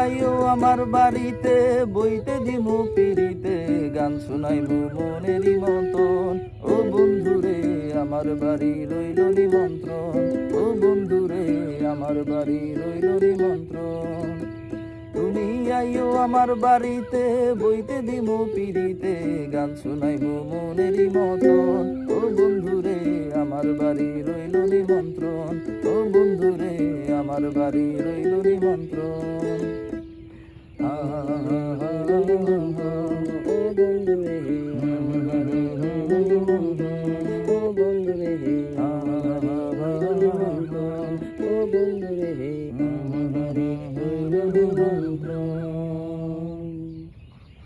আইও আমার বাড়িতে, বইতে দিমু পিড়িতে, গান শুনাইমু মনেরই মতন ও বন্ধুরে, আমার বাড়ি রইল নিমন্ত্রণ। ও বন্ধুরে আমার বাড়ি রইল নিমন্ত্রণ। তুমি আইও আমার বাড়িতে, বইতে দিমু পিড়িতে, গান শোনাইব মনেরই মতন। ও বন্ধুরে, আমার বাড়ি রইল নিমন্ত্রণ। ও বন্ধুরে, আমার বাড়ি রইল নিমন্ত্রণ। রে